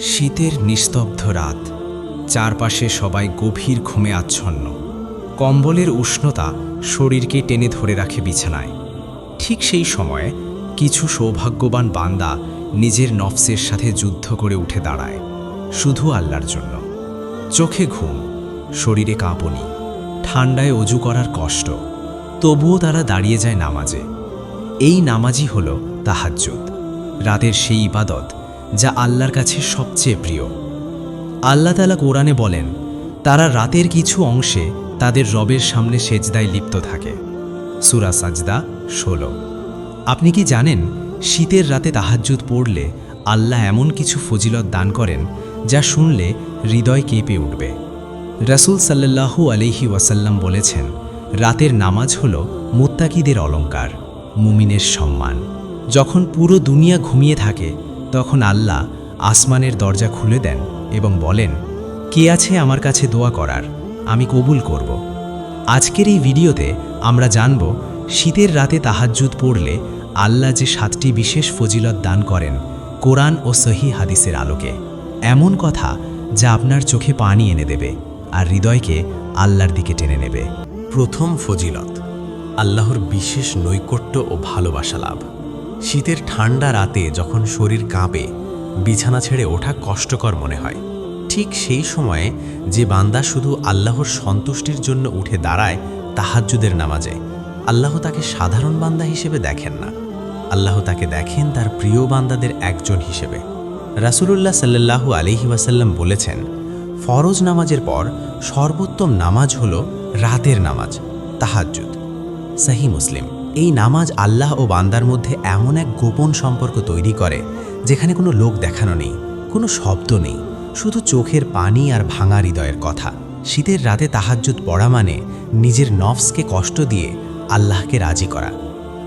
শীতের নিস্তব্ধ রাত। চারপাশে সবাই গভীর ঘুমে আচ্ছন্ন। কম্বলের উষ্ণতা শরীরকে টেনে ধরে রাখে বিছানায়। ঠিক সেই সময়ে কিছু সৌভাগ্যবান বান্দা নিজের নফসের সাথে যুদ্ধ করে উঠে দাঁড়ায়, শুধু আল্লাহর জন্য। চোখে ঘুম, শরীরে কাঁপনি, ঠান্ডায় অজু করার কষ্ট, তবুও তারা দাঁড়িয়ে যায় নামাজে। এই নামাজই হল তাহাজ্জুদ। রাতের সেই ইবাদত যা আল্লাহর কাছে সবচেয়ে প্রিয়। আল্লাহ তালা কোরআনে বলেন, তারা রাতের কিছু অংশে তাদের রবের সামনে সেজদায় লিপ্ত থাকে। সুরা সাজদা ষোলো। আপনি কি জানেন, শীতের রাতে তাহাজ্জুদ পড়লে আল্লাহ এমন কিছু ফজিলত দান করেন যা শুনলে হৃদয় কেঁপে উঠবে? রাসূল সাল্লাল্লাহু আলহি ওয়াসাল্লাম বলেছেন, রাতের নামাজ হল মুত্তাকিদের অলংকার, মুমিনের সম্মান। যখন পুরো দুনিয়া ঘুমিয়ে থাকে তখন আল্লাহ আসমানের দরজা খুলে দেন এবং বলেন, কে আছে আমার কাছে দোয়া করার? আমি কবুল করব। আজকের এই ভিডিওতে আমরা জানব, শীতের রাতে তাহাজ্জুদ পড়লে আল্লাহ যে সাতটি বিশেষ ফজিলত দান করেন কোরআন ও সহি হাদিসের আলোকে। এমন কথা যা আপনার চোখে পানি এনে দেবে আর হৃদয়কে আল্লাহর দিকে টেনে নেবে। প্রথম ফজিলত, আল্লাহর বিশেষ নৈকট্য ও ভালোবাসা লাভ। শীতের ঠান্ডা রাতে যখন শরীর কাঁপে, বিছানা ছেড়ে ওঠা কষ্টকর মনে হয়। ঠিক সেই সময়ে যে বান্দা শুধু আল্লাহর সন্তুষ্টির জন্য উঠে দাঁড়ায়, তাহাজ্জুদের নামাজে, আল্লাহ তাকে সাধারণ বান্দা হিসেবে দেখেন না। আল্লাহ তাকে দেখেন তার প্রিয় বান্দাদের একজন হিসেবে। রাসূলুল্লাহ সাল্লাল্লাহু আলহি ওয়াসাল্লাম বলেছেন, ফরজ নামাজের পর সর্বোত্তম নামাজ হল রাতের নামাজ, তাহাজ্জুদ। সাহি মুসলিম। এই নামাজ আল্লাহ ও বান্দার মধ্যে এমন এক গোপন সম্পর্ক তৈরি করে, যেখানে কোনো লোক দেখানো নেই, কোনো শব্দ নেই, শুধু চোখের পানি আর ভাঙা হৃদয়ের কথা। শীতের রাতে তাহাজ্জুদ পড়া মানে নিজের নফসকে কষ্ট দিয়ে আল্লাহকে রাজি করা।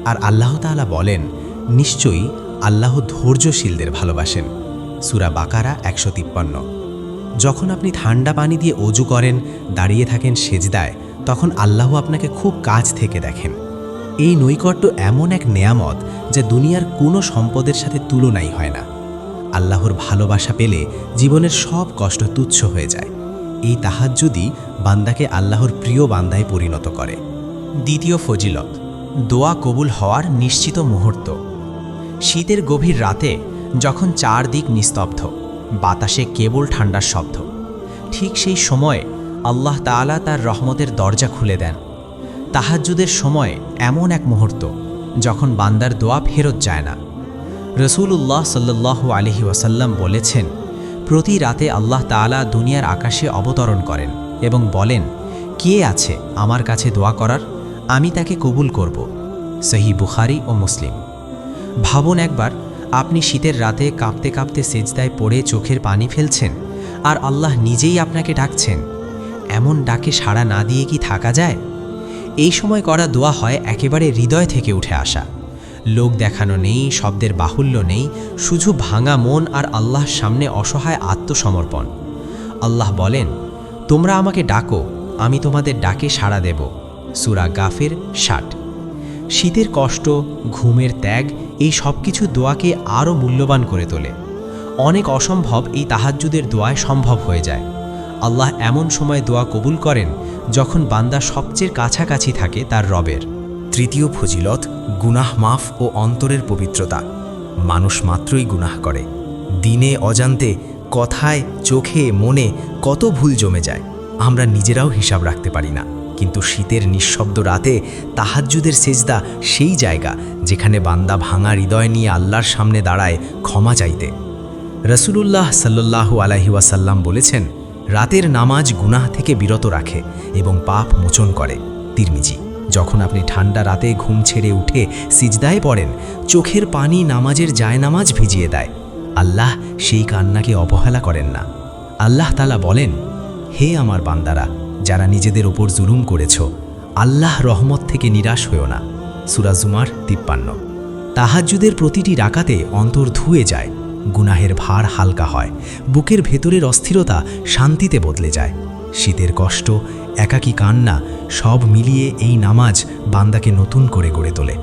আর আল্লাহ তাআলা বলেন, নিশ্চয়ই আল্লাহ ধৈর্যশীলদের ভালোবাসেন। সুরা বাকারা একশো তিপ্পান্ন। যখন আপনি ঠান্ডা পানি দিয়ে অজু করেন, দাঁড়িয়ে থাকেন সেজদায়, তখন আল্লাহ আপনাকে খুব কাছ থেকে দেখেন। এই নৈকট্য এমন এক নেয়ামত যা দুনিয়ার কোনো সম্পদের সাথে তুলনাই হয় না। আল্লাহর ভালোবাসা পেলে জীবনের সব কষ্ট তুচ্ছ হয়ে যায়। এই তাহার যদি বান্দাকে আল্লাহর প্রিয় বান্দায় পরিণত করে। দ্বিতীয় ফজিলত, দোয়া কবুল হওয়ার নিশ্চিত মুহূর্ত। শীতের গভীর রাতে যখন চারদিক নিস্তব্ধ, বাতাসে কেবল ঠান্ডার শব্দ, ঠিক সেই সময়ে আল্লাহ তাআলা তার রহমতের দরজা খুলে দেন। তাহাজ্জুদের সময় এমন এক মুহূর্ত, যখন বান্দার দোয়া ফেরত যায় না। রসুল্লাহ সাল্লাল্লাহু আলহি ওয়াসাল্লাম বলেছেন, প্রতি রাতে আল্লাহ তাআলা দুনিয়ার আকাশে অবতরণ করেন এবং বলেন, কে আছে আমার কাছে দোয়া করার? আমি তাকে কবুল করব। সহি বুখারি ও মুসলিম। ভাবুন একবার, আপনি শীতের রাতে কাঁপতে কাঁপতে সেজদায় পড়ে চোখের পানি ফেলছেন আর আল্লাহ নিজেই আপনাকে ডাকছেন। এমন ডাকে সাড়া না দিয়ে কি থাকা যায়? এই সময় করা দোয়া হয় একেবারে হৃদয় থেকে উঠে আসা। লোক দেখানো নেই, শব্দের বাহুল্য নেই, শুধু ভাঙা মন আর আল্লাহর সামনে অসহায় আত্মসমর্পণ। আল্লাহ বলেন, তোমরা আমাকে ডাকো, আমি তোমাদের ডাকে সাড়া দেব। সুরা গাফের ষাট। শীতের কষ্ট, ঘুমের ত্যাগ, এই সব কিছু দোয়াকে আরও মূল্যবান করে তোলে। অনেক অসম্ভব এই তাহাজ্জুদের দোয়ায় সম্ভব হয়ে যায়। আল্লাহ এমন সময় দোয়া কবুল করেন যখন বান্দা সবচেয়ে কাছাকাছি থাকে তার রবের। তৃতীয় ফজিলত, গুনাহ মাফ ও অন্তরের পবিত্রতা। মানুষ মাত্রই গুনাহ করে। দিনে অজান্তে, কথায়, চোখে, মনে কত ভুল জমে যায়। আমরা নিজেরাও হিসাব রাখতে পারি না। কিন্তু শীতের নিঃশব্দ রাতে তাহাজ্জুদের সেজদা সেই জায়গা যেখানে বান্দা ভাঙা হৃদয় নিয়ে আল্লাহর সামনে দাঁড়ায় ক্ষমা চাইতে। রসুলুল্লাহ সাল্লাল্লাহু আলাহি ওয়াসাল্লাম বলেছেন রাতের নামাজ গুনাহ থেকে বিরত রাখে এবং পাপ মোচন করে। তিরমিজি, যখন আপনি ঠান্ডা রাতে ঘুম ছেড়ে উঠে সিজদায় পড়েন, চোখের পানি নামাজের জায়নামাজ ভিজিয়ে দেয়। আল্লাহ সেই কান্নাকে অবহেলা করেন না। আল্লাহ তালা বলেন, হে আমার বান্দারা, যারা নিজেদের ওপর জুলুম করেছ, আল্লাহ রহমত থেকে নিরাশ হয়েও না। সুরাজুমার তিপ্পান্ন। তাহাজ্জুদের প্রতিটি রাকাতে অন্তর ধুয়ে যায়। গুনাহের ভার হালকা হয়। বুকের ভেতরের অস্থিরতা শান্তিতে বদলে যায়। শীতের কষ্ট, একাকী কান্না সব মিলিয়ে এই নামাজ বান্দাকে নতুন করে গড়ে তোলে।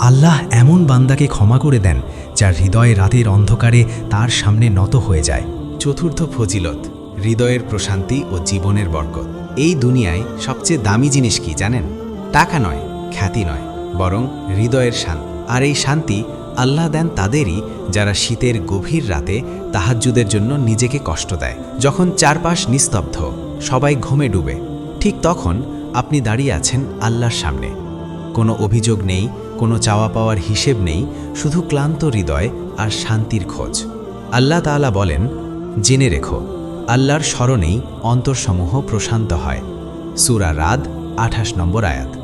আল্লাহ এমন বান্দাকে ক্ষমা করে দেন, যার হৃদয় রাতের অন্ধকারে তার সামনে নত হয়ে যায়। চতুর্থ ফজিলত, হৃদয়ের প্রশান্তি ও জীবনের বরকত। এই দুনিয়ায় সবচেয়ে দামি জিনিস কি জানেন? টাকা নয়, খ্যাতি নয়, বরং হৃদয়ের শান্তি আর এই শান্তি আল্লাহ দেন তাদেরই যারা শীতের গভীর রাতে তাহাজ্জুদের জন্য নিজেকে কষ্ট দেয়। যখন চারপাশ নিস্তব্ধ, সবাই ঘুমে ডুবে, ঠিক তখন আপনি দাঁড়িয়ে আছেন আল্লাহর সামনে। কোনো অভিযোগ নেই, কোনো চাওয়া পাওয়ার হিসেব নেই, শুধু ক্লান্ত হৃদয় আর শান্তির খোঁজ। আল্লাহ তাআলা বলেন, জেনে রেখো, আল্লাহর স্মরণেই অন্তরসমূহ প্রশান্ত হয়। সুরা রাদ আঠাশ নম্বর আয়াত।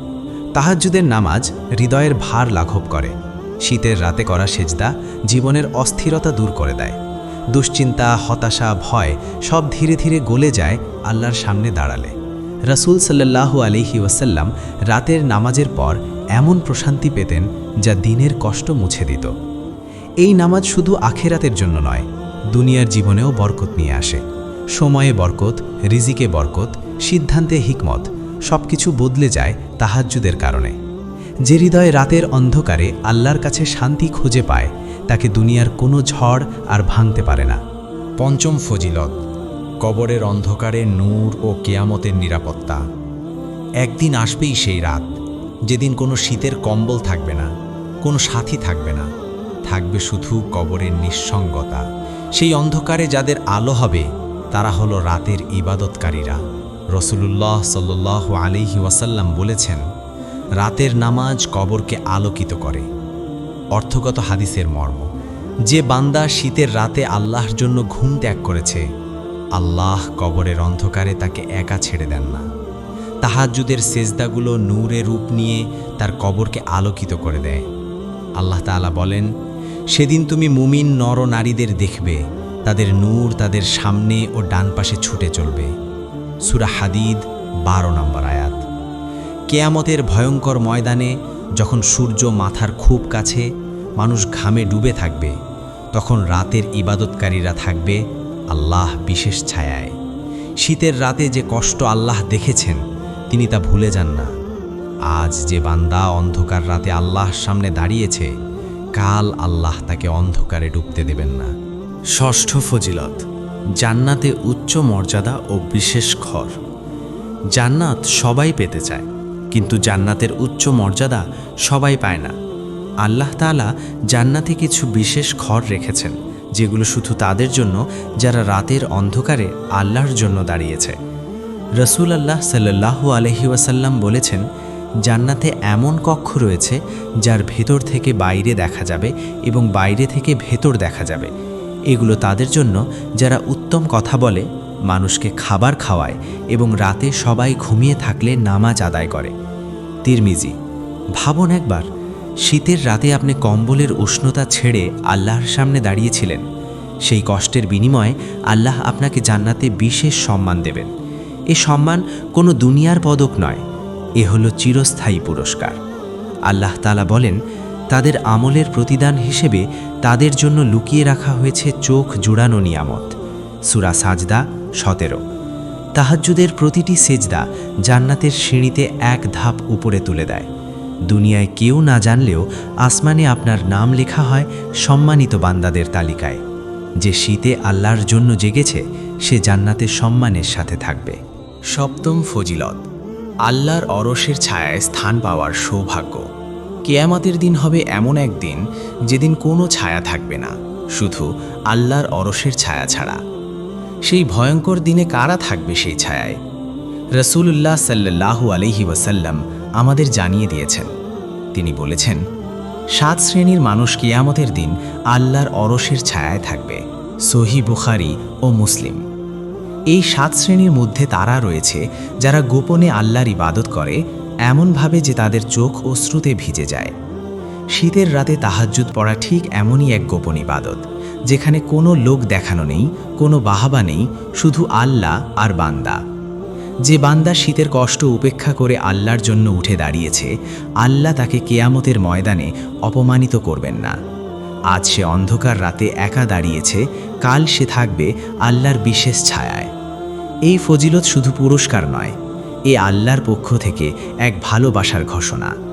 তাহাজ্জুদের নামাজ হৃদয়ের ভার লাঘব করে। শীতের রাতে করা সেজদা জীবনের অস্থিরতা দূর করে দেয়। দুশ্চিন্তা, হতাশা, ভয় সব ধীরে ধীরে গলে যায় আল্লাহর সামনে দাঁড়ালে। রাসূল সাল্লাল্লাহু আলিহি ওয়াসাল্লাম রাতের নামাজের পর এমন প্রশান্তি পেতেন যা দিনের কষ্ট মুছে দিত। এই নামাজ শুধু আখেরাতের জন্য নয়, দুনিয়ার জীবনেও বরকত নিয়ে আসে। সময়ে বরকত, রিজিকে বরকত, সিদ্ধান্তে হিকমত সবকিছু বদলে যায় তাহাজ্জুদের কারণে। যে হৃদয় রাতের অন্ধকারে আল্লাহর কাছে শান্তি খুঁজে পায়, তাকে দুনিয়ার কোনো ঝড় আর ভাঙতে পারে না। পঞ্চম ফজিলত, কবরের অন্ধকারে নূর ও কেয়ামতের নিরাপত্তা। একদিন আসবেই সেই রাত, যেদিন কোনো শীতের কম্বল থাকবে না, কোনো সাথী থাকবে না। থাকবে শুধু কবরের নিঃসঙ্গতা। সেই অন্ধকারে যাদের আলো হবে, তারা হলো রাতের ইবাদতকারীরা। রসুলুল্লাহ সাল্লাহ আলিহি ওয়াসাল্লাম বলেছেন রাতের নামাজ কবরকে আলোকিত করে। অর্থগত হাদিসের মর্ম, যে বান্দা শীতের রাতে আল্লাহর জন্য ঘুম ত্যাগ করেছে, আল্লাহ কবরের অন্ধকারে তাকে একা ছেড়ে দেন না। তাহাজ্জুদের সেজদাগুলো নূরে রূপ নিয়ে তার কবরকে আলোকিত করে দেয়। আল্লাহ তাআলা বলেন, সেদিন তুমি মুমিন নর নারীদের দেখবে, তাদের নূর তাদের সামনে ও ডান পাশে ছুটে চলবে। সুরা হাদিদ বারো নম্বর আয়াত। কেয়ামতের ভয়ঙ্কর ময়দানে যখন সূর্য মাথার খুব কাছে, মানুষ ঘামে ডুবে থাকবে, তখন রাতের ইবাদতকারীরা থাকবে আল্লাহ বিশেষ ছায়ায়। শীতের রাতে যে কষ্ট আল্লাহ দেখেছেন, তিনি তা ভুলে যান না। আজ যে বান্দা অন্ধকার রাতে আল্লাহর সামনে দাঁড়িয়েছে, কাল আল্লাহ তাকে অন্ধকারে ডুবতে দেবেন না। ষষ্ঠ ফজিলত, জান্নাতে উচ্চ মর্যাদা ও বিশেষ ঘর জান্নাত সবাই পেতে চায়। কিন্তু জান্নাতের উচ্চ মর্যাদা সবাই পায় না। আল্লাহ তাআলা জান্নাতে কিছু বিশেষ ঘর রেখেছেন, যেগুলো শুধু তাদের জন্য, যারা রাতের অন্ধকারে আল্লাহর জন্য দাঁড়িয়েছে। রসুল আল্লাহ সাল্লাহু আলহি ওয়াসাল্লাম বলেছেন, জান্নাতে এমন কক্ষ রয়েছে, যার ভেতর থেকে বাইরে দেখা যাবে এবং বাইরে থেকে ভেতর দেখা যাবে। এগুলো তাদের জন্য, যারা উত্তম কথা বলে মানুষকে খাবার খাওয়ায় এবং রাতে সবাই ঘুমিয়ে থাকলে নামাজ আদায় করে। তিরমিজি, ভাবুন একবার, শীতের রাতে আপনি কম্বলের উষ্ণতা ছেড়ে আল্লাহর সামনে দাঁড়িয়েছিলেন। সেই কষ্টের বিনিময়ে আল্লাহ আপনাকে জান্নাতে বিশেষ সম্মান দেবেন। এ সম্মান কোনো দুনিয়ার পদক নয়, এ হলো চিরস্থায়ী পুরস্কার। আল্লাহ তালা বলেন, তাদের আমলের প্রতিদান হিসেবে তাদের জন্য লুকিয়ে রাখা হয়েছে চোখ জুড়ানো নিয়ামত। সুরা সাজদা সতেরো। তাহাজ্জুদের প্রতিটি সেজদা জান্নাতের সিঁড়িতে এক ধাপ উপরে তুলে দেয়। দুনিয়ায় কেউ না জানলেও আসমানে আপনার নাম লেখা হয় সম্মানিত বান্দাদের তালিকায়। যে শীতে আল্লাহর জন্য জেগেছে, সে জান্নাতে সম্মানের সাথে থাকবে। সপ্তম ফজিলত, আল্লাহর অরসের ছায়ায় স্থান পাওয়ার সৌভাগ্য। কেয়ামাতের দিন হবে এমন এক দিন যেদিন কোনো ছায়া থাকবে না, শুধু আল্লাহর অরসের ছায়া ছাড়া। সেই ভয়ঙ্কর দিনে কারা থাকবে সেই ছায়ায়? রসুল্লাহ সাল্লাহু আলহি ওয়াসাল্লাম আমাদের জানিয়ে দিয়েছেন। তিনি বলেছেন, সাত শ্রেণির মানুষ কিয়ামতের দিন আল্লাহর অরসের ছায়ায় থাকবে, সহি বুখারি ও মুসলিম। এই সাত শ্রেণির মধ্যে তারা রয়েছে যারা গোপনে আল্লাহর ইবাদত করে, এমনভাবে যে তাদের চোখ অশ্রুতে ভিজে যায়। শীতের রাতে তাহাজ্জুদ পড়া ঠিক এমনই এক গোপন ইবাদত। যেখানে কোনো লোক দেখানো নেই, কোনো বাহাবা নেই, শুধু আল্লাহ আর বান্দা। যে বান্দা শীতের কষ্ট উপেক্ষা করে আল্লাহর জন্য উঠে দাঁড়িয়েছে, আল্লাহ তাকে কেয়ামতের ময়দানে অপমানিত করবেন না। আজ সে অন্ধকার রাতে একা দাঁড়িয়েছে, কাল সে থাকবে আল্লাহর বিশেষ ছায়ায়। এই ফজিলত শুধু পুরস্কার নয়, এ আল্লাহর পক্ষ থেকে এক ভালোবাসার ঘোষণা।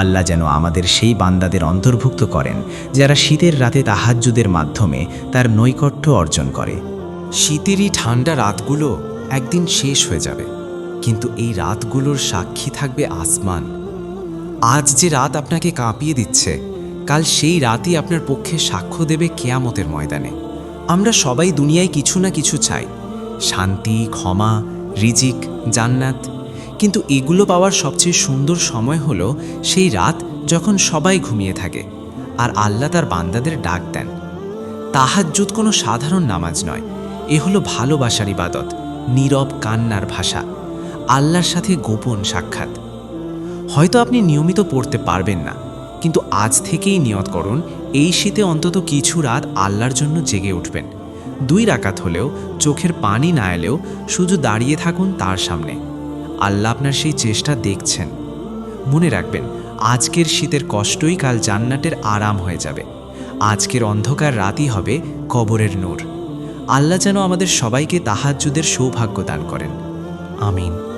আল্লাহ যেন আমাদের সেই বান্দাদের অন্তর্ভুক্ত করেন, যারা শীতের রাতে তাহাজ্জুদের মাধ্যমে তার নৈকট্য অর্জন করে। শীতেরই ঠান্ডা রাতগুলো একদিন শেষ হয়ে যাবে, কিন্তু এই রাতগুলোর সাক্ষী থাকবে আসমান। আজ যে রাত আপনাকে কাঁপিয়ে দিচ্ছে, কাল সেই রাতই আপনার পক্ষে সাক্ষ্য দেবে কেয়ামতের ময়দানে। আমরা সবাই দুনিয়ায় কিছু না কিছু চাই, শান্তি, ক্ষমা, রিজিক, জান্নাত কিন্তু এগুলো পাওয়ার সবচেয়ে সুন্দর সময় হলো সেই রাত যখন সবাই ঘুমিয়ে থাকে আর আল্লাহ তার বান্দাদের ডাক দেন। তাহাজ্জুদ কোনো সাধারণ নামাজ নয়, এ হলো ভালোবাসার ইবাদত, নীরব কান্নার ভাষা, আল্লাহর সাথে গোপন সাক্ষাৎ। হয়তো আপনি নিয়মিত পড়তে পারবেন না, কিন্তু আজ থেকেই নিয়ত করুন, এই শীতে অন্তত কিছু রাত আল্লাহর জন্য জেগে উঠবেন। দুই রাকাত হলেও, চোখের পানি না এলেও, শুধু দাঁড়িয়ে থাকুন তার সামনে। আল্লাহ আপনার সেই চেষ্টা দেখছেন। মনে রাখবেন, আজকের শীতের কষ্টই কাল জান্নাতের আরাম হয়ে যাবে। আজকের অন্ধকার রাতই হবে কবরের নূর। আল্লাহ যেন আমাদের সবাইকে তাহাজুদের সৌভাগ্য দান করেন। আমিন।